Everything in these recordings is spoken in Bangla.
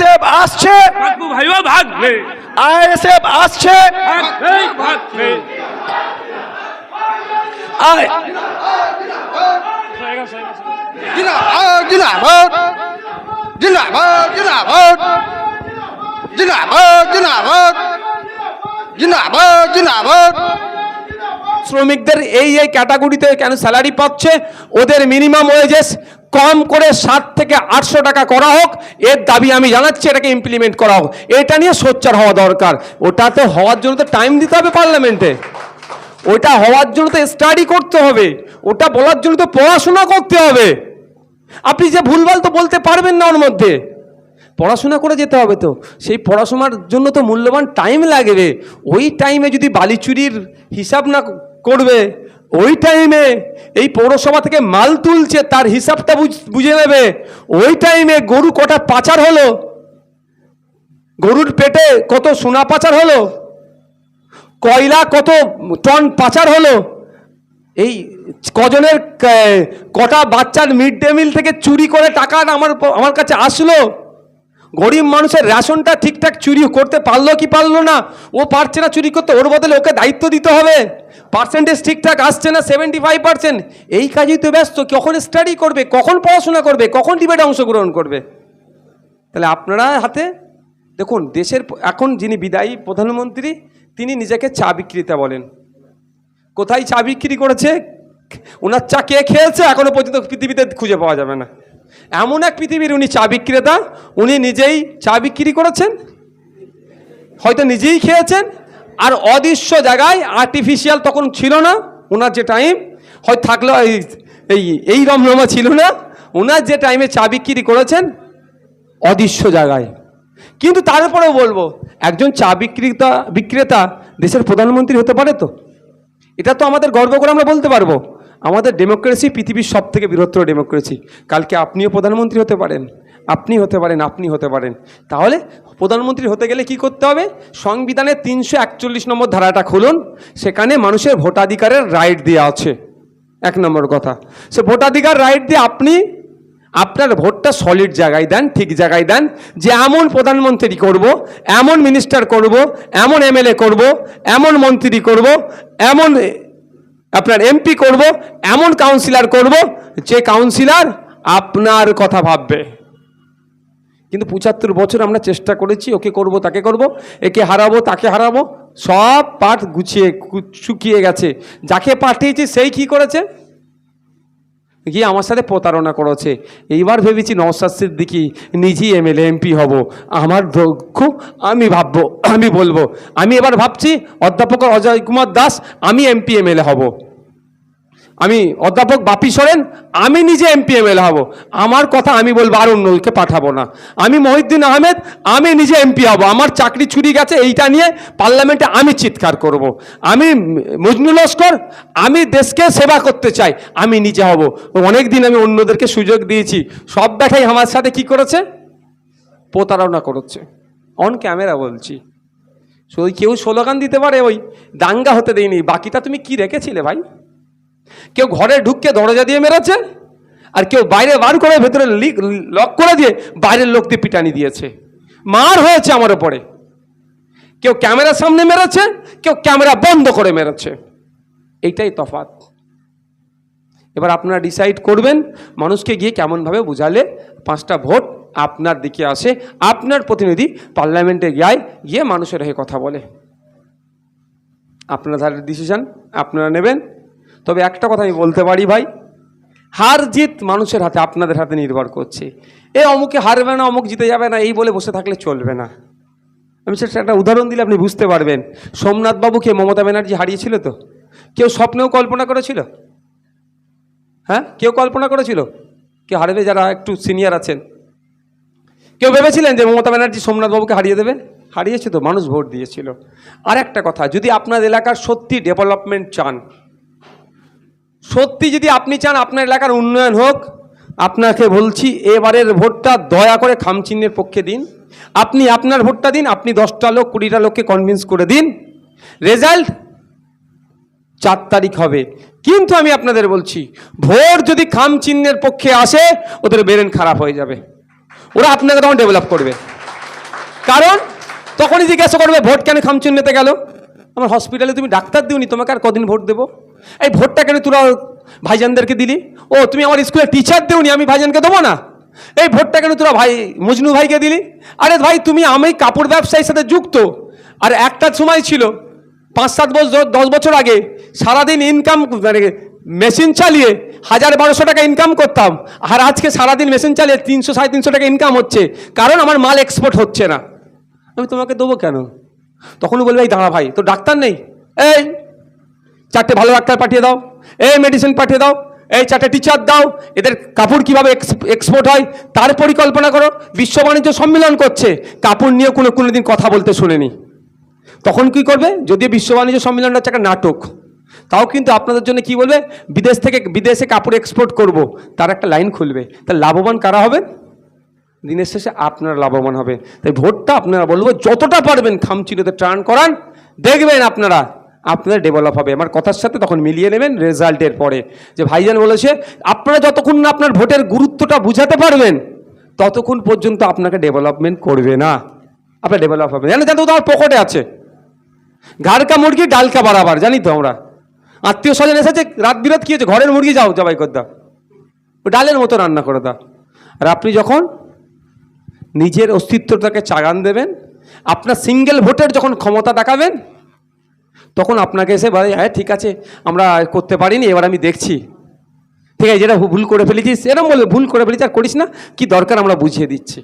আইএসএফ আসছে। ভাগবো ভাইও ভাগবে আইএসএফ আসছে। ভাগবে ভাগবে আই জিন্দাবাদ জিন্দাবাদ। জিন্দাবাদ জিন্দাবাদ। জিন্দাবাদ জিন্দাবাদ। জিন্দাবাদ জিন্দাবাদ। শ্রমিকদের এই এই ক্যাটাগরিতে কেন স্যালারি পাচ্ছে? ওদের মিনিমাম ওয়েজেস কম করে সাত থেকে আটশো টাকা করা হোক। এর দাবি আমি জানাচ্ছি, এটাকে ইমপ্লিমেন্ট করা হোক। এটা নিয়ে সোচ্চার হওয়া দরকার। ওটাতে হওয়ার জন্য তো টাইম দিতে হবে পার্লামেন্টে ওটা হওয়ার জন্য তো স্টাডি করতে হবে। ওটা বলার জন্য তো পড়াশোনা করতে হবে। আপনি যে ভুলভাল তো বলতে পারবেন না ওর মধ্যে। পড়াশোনা করে যেতে হবে তো। সেই পড়াশোনার জন্য তো মূল্যবান টাইম লাগবে। ওই টাইমে যদি বালিচুরির হিসাব না করবে। ওই টাইমে এই পৌরসভা থেকে মাল তুলছে, তার হিসাবটা বুঝ- নেবে। ওই টাইমে গরু কটা পাচার হলো? গরুর পেটে কত সোনা পাচার হলো? কয়লা কত টন পাচার হলো? এই কজনের কটা বাচ্চার মিড ডে মিল থেকে চুরি করে টাকাটা আমার আমার কাছে আসলো? গরিব মানুষের রেশনটা ঠিকঠাক চুরি করতে পারল কি পারল না? ও পারছে না চুরি করতে, ওর বদলে ওকে দায়িত্ব দিতে হবে। পার্সেন্টেজ ঠিকঠাক আসছে না সেভেন্টি ফাইভ পার্সেন্ট এই কাজেই তো ব্যস্ত, কখন স্টাডি করবে, কখন পড়াশোনা করবে, কখন ডিবেটে অংশগ্রহণ করবে? তাহলে আপনারা হাতে, দেখুন, দেশের এখন যিনি বিদায়ী প্রধানমন্ত্রী, তিনি নিজেকে চা বিক্রেতা বলেন। কোথায় চা বিক্রি করেছে? ওনার চা কে খেয়েছে? এখনও পর্যন্ত পৃথিবীতে খুঁজে পাওয়া যাবে না। এমন এক পৃথিবীর উনি চা বিক্রেতা, উনি নিজেই চা বিক্রি করেছেন, হয়তো নিজেই খেয়েছেন, আর অদৃশ্য জায়গায় আর্টিফিশিয়াল তখন ছিল না ওনার যে টাইম হয়তো থাকলেও এই- এই এই রমরমা ছিল না ওনার যে টাইমে চা বিক্রি করেছেন, অদৃশ্য জায়গায়। কিন্তু তারপরেও বলব, একজন চা বিক্রেতা বিক্রেতা দেশের প্রধানমন্ত্রী হতে পারে তো? এটা তো আমাদের গর্ব করে আমরা বলতে পারব। আমাদের ডেমোক্রেসি পৃথিবীর সব থেকে বৃহত্তর ডেমোক্রেসি কালকে আপনিও প্রধানমন্ত্রী হতে পারেন, আপনি হতে পারেন, আপনি হতে পারেন। তাহলে প্রধানমন্ত্রী হতে গেলে কি করতে হবে? সংবিধানের তিনশো একচল্লিশ নম্বর ধারাটা খুলুন, সেখানে মানুষের ভোটাধিকারের রাইট দেওয়া আছে। এক নম্বর কথা। সে ভোটাধিকার রাইট দিয়ে আপনি আপনার ভোটটা সলিড জায়গায় দেন, ঠিক জায়গায় দেন, যে এমন প্রধানমন্ত্রী করব, এমন মিনিস্টার করব, এমন এমএলএ করব, এমন মন্ত্রী করব, এমন আপনার এমপি করব, এমন কাউন্সিলার করব, যে কাউন্সিলার আপনার কথা ভাববে। কিন্তু পঁচাত্তর বছর আমরা চেষ্টা করেছি, ওকে করব, তাকে করব, একে হারাবো, তাকে হারাবো, সব পাঠ গুছিয়ে, শুকিয়ে গেছে। যাকে পাঠিয়েছি, সেই কি করেছে? গিয়ে আমার সাথে প্রতারণা করেছে। এইবার ভেবেছি নওসাদ সিদ্দিকি নিজেই এমএলএ এমপি হব। আমার দক্ষ, আমি ভাবব, আমি বলব। আমি এবার ভাবছি অধ্যাপক অজয় কুমার দাস, আমি এমপি এমএলএ হব। আমি অধ্যাপক বাপি সোরেন, আমি নিজে এমপি এমএলএ হব। আমার কথা আমি বলব, আর অন্যকে পাঠাবো না। আমি মহিউদ্দিন আহমেদ, আমি নিজে এমপি হব। আমার চাকরি চুরি গেছে, এইটা নিয়ে পার্লামেন্টে আমি চিৎকার করব। আমি মজনু লস্কর, আমি দেশকে সেবা করতে চাই, আমি নিজে হব। অনেক দিন আমি অন্যদেরকে সুযোগ দিয়েছি। সব দেখাই আমার সাথে কি করেছে? প্রতারণা করেছে। অন ক্যামেরা বলছি। ওই কেউ স্লোগান দিতে পারে, ওই দাঙ্গা হতে দেয়নি। বাকিটা তুমি কি রেখেছিলে ভাই? কেউ ঘরে ঢুককে দরজা দিয়ে মেরেছে, আর কেউ বাইরে বার করে ভেতরে লক করে দিয়ে বাইরের লোককে পিটানি দিয়েছে। মার হয়েছে আমার ওপরে কেউ ক্যামেরার সামনে মেরেছে, কেউ ক্যামেরা বন্ধ করে মেরেছে। এইটাই তফাৎ। এবার আপনারা ডিসাইড করবেন, মানুষকে গিয়ে কেমনভাবে বুঝালে পাঁচটা ভোট আপনার দিকে আসে, আপনার প্রতিনিধি পার্লামেন্টে গিয়ে গিয়ে মানুষের হয়ে কথা বলে। আপনারা তাহলে ডিসিশন আপনারা নেবেন। তবে একটা কথা আমি বলতে পারি ভাই, হার জিত মানুষের হাতে, আপনাদের হাতে নির্ভর করছে। এ অমুকে হারবে না, অমুক জিতে যাবে না, এই বলে বসে থাকলে চলবে না। আমি সেটা একটা উদাহরণ দিলে আপনি বুঝতে পারবেন। সোমনাথ বাবুকে মমতা ব্যানার্জি হারিয়েছিল তো? কেউ স্বপ্নেও কল্পনা করেছিল? হ্যাঁ? কেউ কল্পনা করেছিল? কেউ হারবে যারা একটু সিনিয়র আছেন? কেউ ভেবেছিলেন যে মমতা ব্যানার্জি সোমনাথ বাবুকে হারিয়ে দেবে? হারিয়েছে তো, মানুষ ভোট দিয়েছিল। আর একটা কথা, যদি আপনার এলাকার সত্যি ডেভেলপমেন্ট চান সত্যি যদি আপনি চান আপনার এলাকার উন্নয়ন হোক, আপনাকে বলছি এবারের ভোটটা দয়া করে খামচিহ্নের পক্ষে দিন। আপনি আপনার ভোটটা দিন, আপনি দশটা লোক, কুড়িটা লোককে কনভিন্স করে দিন। রেজাল্ট চার তারিখ হবে। কিন্তু আমি আপনাদের বলছি, ভোট যদি খাম চিহ্নের পক্ষে আসে, ওদের ব্রেন খারাপ হয়ে যাবে। ওরা আপনাকে তখন ডেভেলপ করবে। কারণ তখনই জিজ্ঞাসা করবে, ভোট কেন খামচুন নিতে গেল? আমার হসপিটালে তুমি ডাক্তার দিওনি, তোমাকে আর কদিন ভোট দেবো? এই ভোটটা কেন তোরা ভাইজানদেরকে দিলি? ও, তুমি আমার স্কুলে টিচার দিওনি, আমি ভাইজানকে দেবো না? এই ভোটটা কেন তোরা ভাই মজনু ভাইকে দিলি? আরে ভাই, তুমি আমি কাপড় ব্যবসায়ীর সাথে যুক্ত। আর একটা সময় ছিল, পাঁচ সাত বছর, দশ বছর আগে, সারাদিন ইনকাম মানে মেশিন চালিয়ে হাজার বারোশো টাকা ইনকাম করতাম। আর আজকে সারাদিন মেশিন চালিয়ে তিনশো, সাড়ে তিনশো টাকা ইনকাম হচ্ছে। কারণ আমার মাল এক্সপোর্ট হচ্ছে না। আমি তোমাকে দেবো কেন? তখন বলবে, এই দাঁড়া ভাই তো ডাক্তার নেই? এই চারটে ভালো ডাক্তার পাঠিয়ে দাও, এই মেডিসিন পাঠিয়ে দাও, এই চারটে টিচার দাও, এদের কাপড় কীভাবে এক্সপোর্ট হয়, তার পরিকল্পনা করো, বিশ্ব বাণিজ্য সম্মেলন করছে, কাপড় নিয়ে কোনো কোনো দিন কথা বলতে শুনেনি। তখন কি করবে? যদিও বিশ্ব বাণিজ্য সম্মেলনটা হচ্ছে একটা নাটক, তাও কিন্তু আপনাদের জন্য কি বলবে? বিদেশ থেকে, বিদেশে কাপড় এক্সপোর্ট করব, তার একটা লাইন খুলবে। তা লাভবান কারা হবেন দিনের শেষে আপনারা লাভবান হবে। তাই ভোটটা আপনারা বলব, যতটা পারবেন খামচিরোতে টার্ন করান, দেখবেন আপনারা আপনাদের ডেভেলপ হবে। আমার কথার সাথে তখন মিলিয়ে নেবেন রেজাল্টের পরে। যে ভাইজান বলেছে, আপনারা যতক্ষণ না আপনার ভোটের গুরুত্বটা বুঝাতে পারবেন, ততক্ষণ পর্যন্ত আপনাকে ডেভেলপমেন্ট করবে না। আপনার ডেভেলপ হবে। জানেন জানো তো আমার পকেটে আছে। ঘাড়কা মুরগি, ডালকা বাড়াবার জানি তো আমরা। আত্মীয় স্বজন এসেছে, রাত বিরাত কি হয়েছে? ঘরের মুরগি যাও জবাই কর ও ডালের মতো রান্না করে দাও। আর আপনি যখন নিজের অস্তিত্বটাকে চাগান দেবেন, আপনার সিঙ্গেল ভোটের যখন ক্ষমতা দেখাবেন তখন আপনাকে এসে বলে হ্যাঁ ঠিক আছে, আমরা করতে পারিনি, এবার আমি দেখছি। ঠিক আছে, যেটা ভুল করে ফেলেছিস এরকম বলবে ভুল করে ফেলেছিস, আর করিস না, কি দরকার আমরা বুঝিয়ে দিচ্ছি।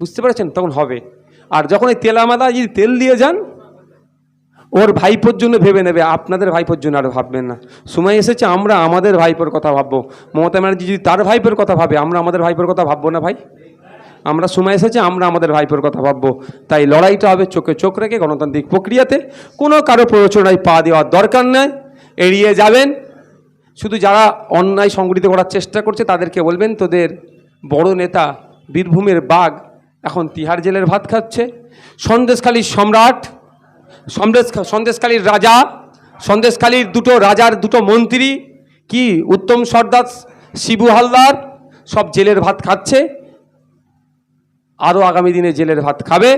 বুঝতে পেরেছেন? তখন হবে। আর যখন এই তেল আমাদা যদি তেল দিয়ে যান, ওর ভাইপোর জন্য ভেবে নেবে, আপনাদের ভাইপোর জন্য আর ভাববেন না। সময় এসেছে, আমরা আমাদের ভাইপোর কথা ভাববো। মমতা ব্যানার্জি যদি তার ভাইপোর কথা ভাবে, আমরা আমাদের ভাইপোর কথা ভাববো না ভাই? আমরা সময় এসেছে, আমরা আমাদের ভাইপোর কথা ভাববো। তাই লড়াইটা হবে চোখে চোখ রেখে গণতান্ত্রিক প্রক্রিয়াতে। কোনো কারও প্ররোচনায় পা দেওয়ার দরকার নেই, এড়িয়ে যাবেন। শুধু যারা অন্যায় সংগঠিত করার চেষ্টা করছে, তাদেরকে বলবেন, তোদের বড় নেতা বীরভূমের বাঘ এখন তিহার জেলের ভাত খাচ্ছে। সন্দেশখালীর সম্রাট, সন্দেশ, সন্দেশখালীর রাজা, সন্দেশখালীর দুটো রাজার দুটো মন্ত্রী, কি উত্তম সর্দার, শিবু হালদার, সব জেলের ভাত খাচ্ছে। আরও আগামী দিনে জেলের ভাত খাবে?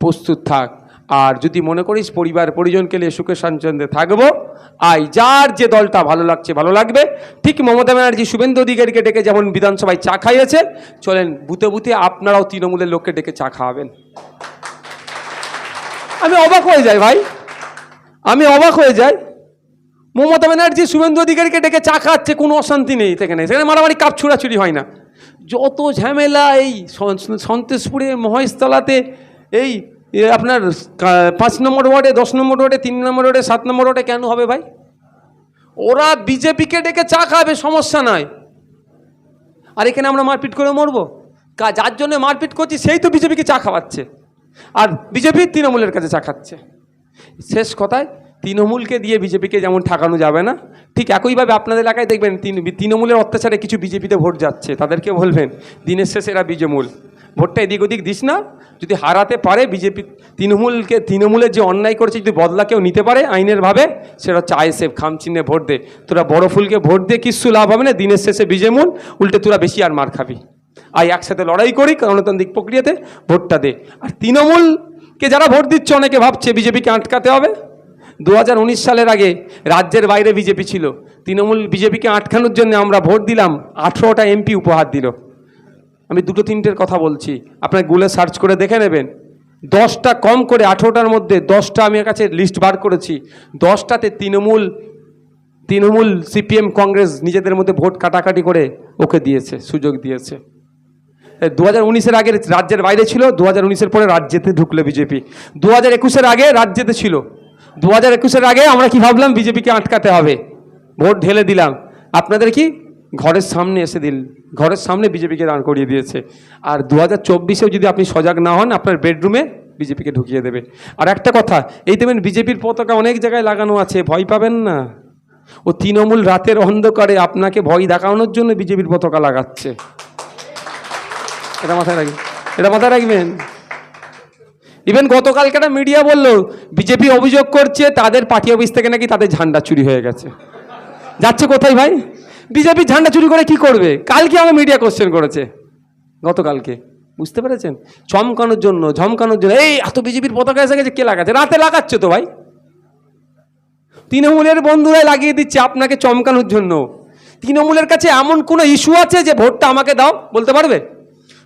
প্রস্তুত থাক। আর যদি মনে করিস পরিবার পরিজনকে নিয়ে সুখে স্বাচ্ছন্দ্যে থাকব আই যার যে দলটা ভালো লাগছে, ভালো লাগবে। ঠিক মমতা ব্যানার্জি, শুভেন্দু অধিকারীকে ডেকে যেমন বিধানসভায় চা খাইয়েছে, চলেন বুতে বুতে আপনারাও তৃণমূলের লোককে ডেকে চা খাওয়াবেন। আমি অবাক হয়ে যাই ভাই। আমি অবাক হয়ে যাই। মমতা ব্যানার্জি, শুভেন্দু অধিকারীকে ডেকে চা খাচ্ছে কোনো অশান্তি নেই সেখানে। সেখানে মারামারি কাপ ছুড়াছুড়ি হয় না। যত ঝামেলা এই সন- সন্তেশপুরে মহেশতলাতে, এই আপনার পাঁচ নম্বর ওয়ার্ডে, দশ নম্বর ওয়ার্ডে, তিন নম্বর ওয়ার্ডে, সাত নম্বর ওয়ার্ডে কেন হবে ভাই? ওরা বিজেপিকে ডেকে চা খাবে, সমস্যা নয় আর এখানে আমরা মারপিট করে মরবো। যার জন্য মারপিট করছি, সেই তো বিজেপিকে চা খাওয়াচ্ছে। আর বিজেপি তৃণমূলের কাছে চা খাচ্ছে। শেষ কথায় তৃণমূলকে দিয়ে বিজেপিকে যেমন ঠকানো যাবে না, ঠিক একইভাবে আপনাদের এলাকায় দেখবেন তৃণমূলের অত্যাচারে কিছু বিজেপিতে ভোট যাচ্ছে। তাদেরকে বলবেন, দিনের শেষে এরা বিজমূল। ভোটটা এদিক ওদিক দিস না, যদি হারাতে পারে বিজেপি, তৃণমূলকে তৃণমূলের যে অন্যায় করেছে, যদি বদলা কেউ নিতে পারে আইনের ভাবে, সেটা চায় সে খাম চিহ্নে ভোট দে। তোরা বড় ফুলকে ভোট দিয়ে কিচ্ছু লাভ হবে না, দিনের শেষে বিজেমূল, উল্টে তোরা বেশি আর মার খাবি। আর একসাথে লড়াই করি গণতান্ত্রিক প্রক্রিয়াতে, ভোটটা দে। আর তৃণমূলকে যারা ভোট দিচ্ছে, অনেকে ভাবছে বিজেপিকে আটকাতে হবে। দু হাজার উনিশ সালের আগে রাজ্যের বাইরে বিজেপি ছিল। তৃণমূল বিজেপিকে আটকানোর জন্য আমরা ভোট দিলাম, আঠেরোটা এমপি উপহার দিল। আমি দুটো তিনটের কথা বলছি, আপনার গুগলে সার্চ করে দেখে নেবেন। দশটা কম করে আঠেরোটার মধ্যে দশটা আমি কাছে লিস্ট বার করেছি। দশটাতে তৃণমূল তৃণমূল সিপিএম কংগ্রেস নিজেদের মধ্যে ভোট কাটাকাটি করে ওকে দিয়েছে, সুযোগ দিয়েছে। দু হাজার উনিশের আগে রাজ্যের বাইরে ছিল দু হাজার উনিশের পরে রাজ্যেতে ঢুকলো বিজেপি। দু হাজার একুশের আগে রাজ্যেতে ছিল। দু হাজার একুশের আগে আমরা কি ভাবলাম? বিজেপিকে আটকাতে হবে। ভোট ঢেলে দিলাম। আপনাদের কি? ঘরের সামনে এসে দিল। ঘরের সামনে বিজেপিকে দাঁড় করিয়ে দিয়েছে। আর দু হাজার চব্বিশেও যদি আপনি সজাগ না হন, আপনার বেডরুমে বিজেপিকে ঢুকিয়ে দেবে। আর একটা কথা, এই দেবেন বিজেপির পতাকা অনেক জায়গায় লাগানো আছে। ভয় পাবেন না। ও তৃণমূল রাতের অন্ধকারে আপনাকে ভয় দেখানোর জন্য বিজেপির পতাকা লাগাচ্ছে। এটা মাথায় রাখবেন। এটা মাথায় রাখবেন। ইভেন গতকালকে একটা মিডিয়া বলল বিজেপি অভিযোগ করছে, তাদের পার্টি অফিস থেকে নাকি তাদের ঝান্ডা চুরি হয়ে গেছে। যাচ্ছে কোথায় ভাই? বিজেপি ঝান্ডা চুরি করে কি করবে? কালকে আমার মিডিয়া কোশ্চেন করেছে। গতকালকে। বুঝতে পেরেছেন? চমকানোর জন্য, ঝমকানোর জন্য। এই, এত বিজেপির পতাকা এসে গেছে, কে লাগাচ্ছে? রাতে লাগাচ্ছে তো ভাই। তৃণমূলের বন্ধুরাই লাগিয়ে দিচ্ছে আপনাকে চমকানোর জন্য। তৃণমূলের কাছে এমন কোনো ইস্যু আছে যে ভোটটা আমাকে দাও? বলতে পারবে?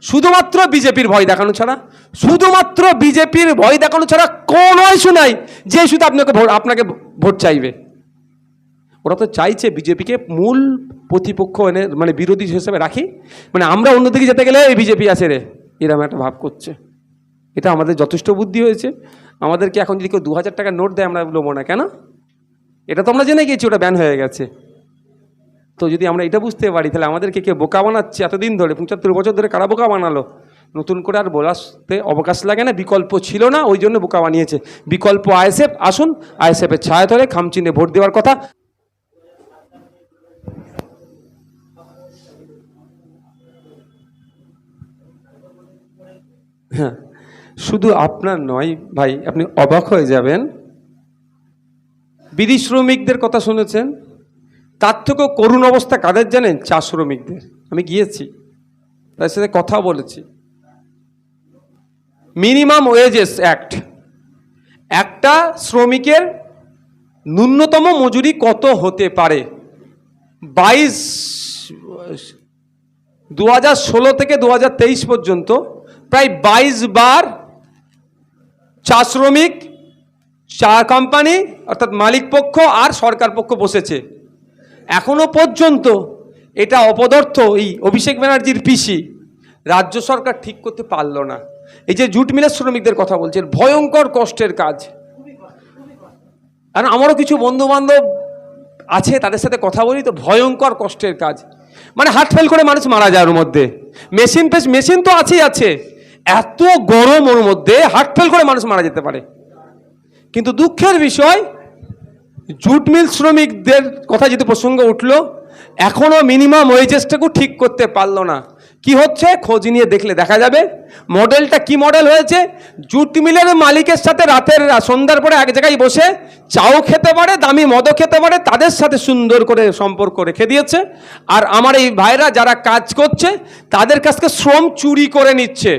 শুধুমাত্র বিজেপির ভয় দেখানো ছাড়া, শুধুমাত্র বিজেপির ভয় দেখানো ছাড়া কোনো ইস্যু নাই যে শুধু আপনাকে ভোট আপনাকে ভোট চাইবে। ওরা তো চাইছে বিজেপিকে মূল প্রতিপক্ষ এনে মানে বিরোধী হিসেবে রাখি। মানে আমরা অন্যদিকে যেতে গেলে এই বিজেপি আছে রে এরকম একটা ভাব করছে। এটা আমাদের যথেষ্ট বুদ্ধি হয়েছে। আমাদেরকে এখন যদি কেউ দু হাজার টাকার নোট দেয়, আমরা নেব না কেন? এটা তো আমরা জেনে গেছি ওটা ব্যান হয়ে গেছে। তো যদি আমরা এটা বুঝতে পারি, তাহলে আমাদেরকে কে বোকা বানাচ্ছে এতদিন ধরে? পঁচাত্তর বছর ধরে কারা বোকা বানালো? নতুন করে আর বলাতে অবকাশ লাগে না, বিকল্প ছিল না, ওই জন্য বোকা বানিয়েছে। বিকল্প আইএসএফ, আসুন, আইএসএফের ছায়া ধরে খামচিনে ভোট দেওয়ার কথা। হ্যাঁ শুধু আপনার নয় ভাই, আপনি অবাক হয়ে যাবেন। বিধি শ্রমিকদের কথা শুনেছেন? তার থেকেও করুণ অবস্থা কাদের জানেন? চা শ্রমিকদের। আমি গিয়েছি। তাদের সাথে কথা বলেছি। মিনিমাম ওয়েজেস অ্যাক্ট একটা শ্রমিকের ন্যূনতম মজুরি কত হতে পারে? বাইশ দু হাজার ষোলো থেকে দু তেইশ পর্যন্ত প্রায় বাইশ বার চা শ্রমিক, চা কোম্পানি অর্থাৎ মালিক পক্ষ আর সরকার পক্ষ বসেছে। এখনও পর্যন্ত এটা অপদার্থ এই অভিষেক ব্যানার্জির পিসি। রাজ্য সরকার ঠিক করতে পারল না। এই যে জুট মিলের শ্রমিকদের কথা বলছেন, ভয়ঙ্কর কষ্টের কাজ। আর আমারও কিছু বন্ধু বান্ধব আছে, তাদের সাথে কথা বলি তো, ভয়ঙ্কর কষ্টের কাজ। মানে হার্ট ফেল করে মানুষ মারা যায় ওর মধ্যে। মেশিন পেশ মেশিন তো আছেই, আছে। এত গরম ওর মধ্যে, হার্ট ফেল করে মানুষ মারা যেতে পারে। কিন্তু দুঃখের বিষয় জুট মিল শ্রমিকদের কথা যদি প্রসঙ্গ উঠল এখনও মিনিমাম ওয়েজেসটাকেও ঠিক করতে পারল না। কি হচ্ছে? খোঁজ নিয়ে দেখলে দেখা যাবে। মডেলটা কি মডেল হয়েছে? জুট মিলের মালিকের সাথে রাতের, সন্ধ্যার পরে এক জায়গায় বসে চাও খেতে পারে, দামি মদও খেতে পারে, তাদের সাথে সুন্দর করে সম্পর্ক রেখে দিয়েছে। আর আমার এই ভাইরা যারা কাজ করছে, তাদের কাছকে শ্রম চুরি করে নিচ্ছে।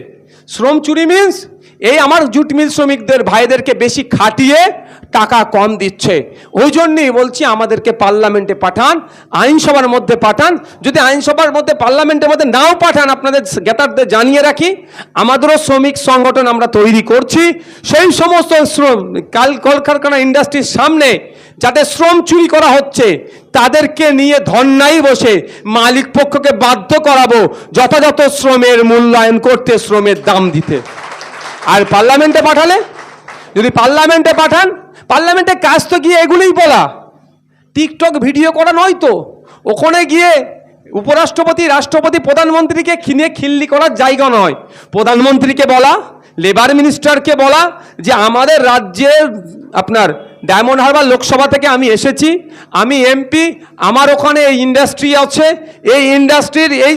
শ্রম চুরি মিন্স এই আমার জুট মিল শ্রমিকদের ভাইদেরকে বেশি খাটিয়ে টাকা কম দিচ্ছে। ওই জন্যই বলছি আমাদেরকে পার্লামেন্টে পাঠান, আইনসভার মধ্যে পাঠান। যদি আইনসভার মধ্যে পার্লামেন্টের মধ্যে নাও পাঠান, আপনাদের জ্ঞাতারদের জানিয়ে রাখি, আমাদেরও শ্রমিক সংগঠন আমরা তৈরি করছি। সেই সমস্ত শ্রম, কাল কলকারখানা ইন্ডাস্ট্রির সামনে যাতে শ্রম চুরি করা হচ্ছে, তাদেরকে নিয়ে ধর্নাই বসে মালিক পক্ষকে বাধ্য করাবো, যথাযথ শ্রমের মূল্যায়ন করতে, শ্রমের দাম দিতে। আর পার্লামেন্টে পাঠালে? যদি পার্লামেন্টে পাঠান, পার্লামেন্টে কাজ তো গিয়ে এগুলোই বলা। টিকটক ভিডিও করা নয় তো। ওখানে গিয়ে উপরাষ্ট্রপতি, রাষ্ট্রপতি, প্রধানমন্ত্রীকে খিনে খিল্লি করার জায়গা নয়। প্রধানমন্ত্রীকে বলা, লেবার মিনিস্টারকে বলা যে আমাদের রাজ্যের আপনার ডায়মন্ড হারবার লোকসভা থেকে আমি এসেছি। আমি এমপি, আমার ওখানে এই ইন্ডাস্ট্রি আছে। এই ইন্ডাস্ট্রির এই